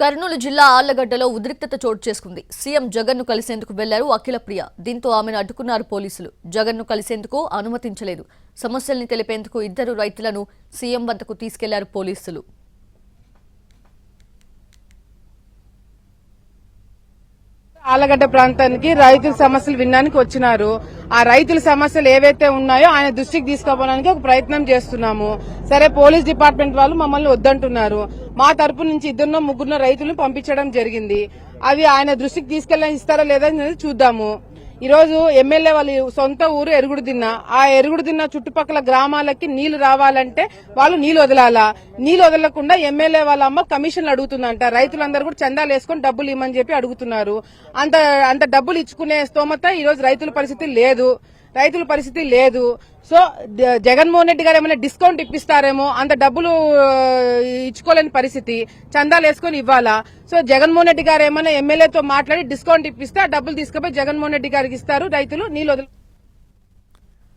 కర్నూలు జిల్లా ఆళ్ళగడ్డలో ఉద్రిక్తత చోటు చేసుకుంది. సీఎం జగన్ను కలిసేందుకు వెళ్ళారు అఖిలప్రియ దీంతో ఆమెను అడ్డుకున్నారు పోలీసులు. జగన్ను కలిసేందుకు అనుమతించలేదు. సమస్యల్ని తెలిపేందుకు ఇద్దరు రైతులను సీఎం వద్దకు తీసుకెళ్ళారు పోలీసులు. ఆలగడ్డ ప్రాంతానికి రైతుల సమస్యలు వినడానికి వచ్చినారు. ఆ రైతుల సమస్యలు ఏవైతే ఉన్నాయో ఆయన దృష్టికి తీసుకోవడానికి ఒక ప్రయత్నం చేస్తున్నాము. సరే పోలీస్ డిపార్ట్మెంట్ వాళ్ళు మమ్మల్ని వద్దంటున్నారు. మా తరపు నుంచి ఇద్దరున్న ముగ్గురున్న రైతులను పంపించడం జరిగింది. అవి ఆయన దృష్టికి తీసుకెళ్ళని ఇస్తారా లేదా చూద్దాము. ఈ రోజు ఎమ్మెల్యే వాళ్ళ సొంత ఊరు ఎరుగుడు దిన్న ఆ ఎరుగుడు దిన్న చుట్టుపక్కల గ్రామాలకి నీళ్ళు రావాలంటే వాళ్ళు నీళ్ళు వదలాలా? నీళ్ళు వదలకుండా ఎమ్మెల్యే వాళ్ళ అమ్మ కమిషన్లు అడుగుతుందంట. రైతులందరూ కూడా చందాలు వేసుకొని డబ్బులు ఇమ్మని చెప్పి అడుగుతున్నారు. అంత అంత డబ్బులు ఇచ్చుకునే స్తోమత ఈ రోజు రైతుల పరిస్థితి లేదు. రైతుల పరిస్థితి లేదు. సో జగన్మోహన్ రెడ్డి గారు ఏమైనా డిస్కౌంట్ ఇప్పిస్తారేమో అంత డబ్బులు ఇచ్చుకోలేని పరిస్థితి చందాలు వేసుకొని ఇవ్వాలా? సో జగన్మోహన్ రెడ్డి గారు ఏమైనా ఎమ్మెల్యేతో మాట్లాడి డిస్కౌంట్ ఇప్పిస్తే ఆ డబ్బులు తీసుకుపోయి జగన్మోహన్ రెడ్డి గారికి ఇస్తారు రైతులు నీళ్ళు